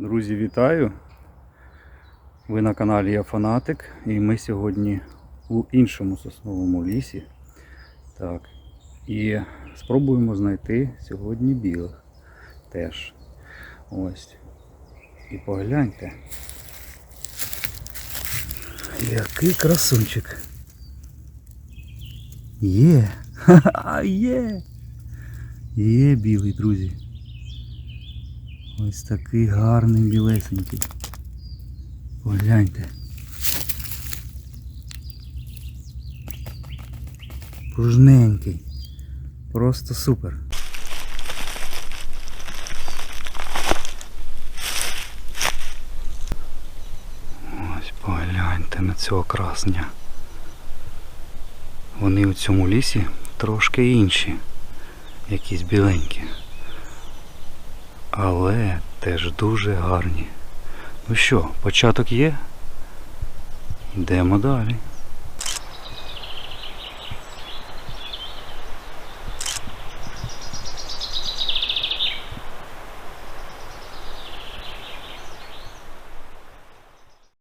Друзі, вітаю! Ви на каналі Я Фанатик і ми сьогодні у іншому сосновому лісі. Так. І спробуємо знайти сьогодні білих теж. Ось. І погляньте. Який красунчик. Є! Ха-ха, є! Є білий, друзі. Ось такий гарний білесенький. Погляньте. Пружненький. Просто супер. Ось погляньте на цього красня. Вони у цьому лісі трошки інші. Якісь біленькі але теж дуже гарні. Ну що, початок є? Йдемо далі.